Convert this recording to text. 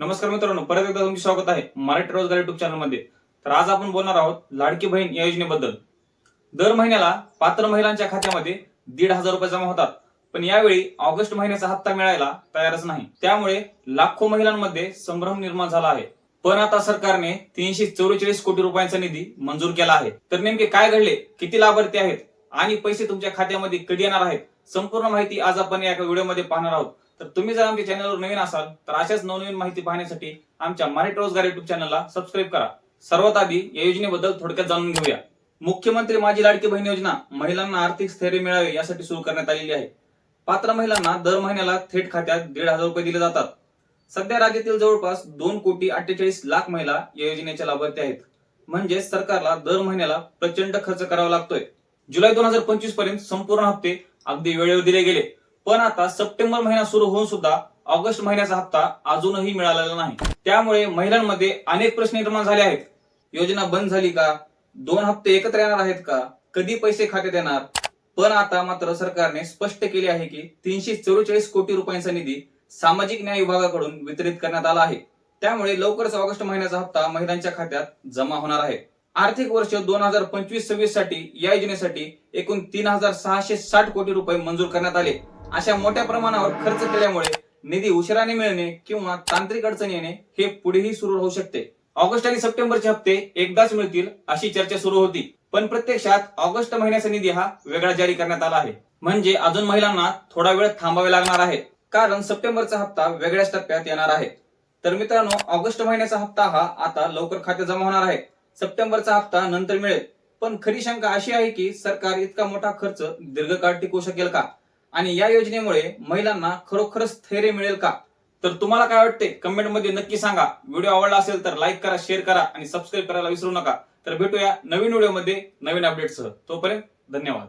नमस्कार मित्रांनो परत एकदा तुमचे स्वागत आहे मराठी रोजगार युट्यूब चॅनलमध्ये तर आज आपण बोलणार आहोत लाडकी बहीण या योजनेबद्दल. दर महिन्याला पात्र महिलांच्या खात्यामध्ये दीड हजार रुपये जमा होतात. पण यावेळी ऑगस्ट महिन्याचा हप्ता मिळायला तयारच नाही. त्यामुळे लाखो महिलांमध्ये संभ्रम निर्माण झाला आहे. पण आता सरकारने तीनशे चौवेचाळीस कोटी रुपयांचा निधी मंजूर केला आहे. तर नेमके काय घडले? किती लाभार्थी आहेत? आणि पैसे तुमच्या खात्यामध्ये कधी येणार आहेत? संपूर्ण माहिती आज आपण या एका व्हिडिओमध्ये पाहणार आहोत. तर तुम्ही जर आमच्या चॅनलवर नवीन असाल तर अशाच नवनवीन माहिती पाहण्यासाठी आमच्या मराठी रोजगार युट्यूब चॅनलला सबस्क्राईब करा. सर्वात आधी या योजनेबद्दल थोडक्यात जाणून घेऊया. मुख्यमंत्री माझी लाडकी बहीण योजना महिलांना आर्थिक स्थैर्य मिळावे यासाठी सुरू करण्यात आलेली आहे. पात्र महिलांना दर महिन्याला थेट खात्यात दीड हजार रुपये दिले जातात. सध्या राज्यातील जवळपास दोन कोटी अठ्ठेचाळीस लाख महिला या योजनेच्या लाभार्थी आहेत. म्हणजे सरकारला दर महिन्याला प्रचंड खर्च करावा लागतोय. जुलै दोन हजार पंचवीसपर्यंत संपूर्ण हप्ते अगदी वेळेवर दिले गेले. पण आता सप्टेंबर महिना सुरू होऊन सुद्धा ऑगस्ट महिन्याचा हप्ता अजूनही मिळालेला नाही. त्यामुळे महिलांमध्ये अनेक प्रश्न निर्माण झाले आहेत. योजना बंद झाली का? दोन हप्ते एकत्र येणार आहेत का? कधी पैसे खात्यात येणार? पण आता मात्र सरकारने स्पष्ट केले आहे की तीनशे चौवेचाळीस कोटी रुपयांचा निधी सामाजिक न्याय विभागाकडून वितरित करण्यात आला आहे. त्यामुळे लवकरच ऑगस्ट महिन्याचा हप्ता महिलांच्या खात्यात जमा होणार आहे. आर्थिक वर्ष दोन हजार पंचवीस सव्वीससाठी या योजनेसाठी एकूण तीन हजार सहाशे साठ कोटी रुपये मंजूर करण्यात आले. अशा मोठ्या प्रमाणावर खर्च केल्यामुळे निधी उशिराने मिळणे किंवा तांत्रिक अडचण येणे हे पुढेही सुरू होऊ शकते. ऑगस्ट आणि सप्टेंबरचे हप्ते एकदाच मिळतील अशी चर्चा सुरू होती. पण प्रत्यक्षात ऑगस्ट महिन्याचा निधी हा वेगळा जारी करण्यात आला आहे. म्हणजे अजून महिलांना थोडा वेळ थांबावे लागणार आहे. कारण सप्टेंबरचा हप्ता वेगळ्याच टप्प्यात येणार आहे. तर मित्रांनो ऑगस्ट महिन्याचा हप्ता हा आता लवकर खाते जमा होणार आहे. सप्टेंबरचा हप्ता नंतर मिळेल. पण खरी शंका अशी आहे की सरकार इतका मोठा खर्च दीर्घकाळ टिकू शकेल का? आणि या योजनेमुळे महिलांना खरोखरच स्थैर्य मिळेल का? तर तुम्हाला काय वाटते? कमेंटमध्ये नक्की सांगा. व्हिडिओ आवडला असेल तर लाईक करा शेअर करा आणि सबस्क्राईब करायला विसरू नका. तर भेटूया नवीन व्हिडिओमध्ये नवीन अपडेटसह तोपर्यंत धन्यवाद.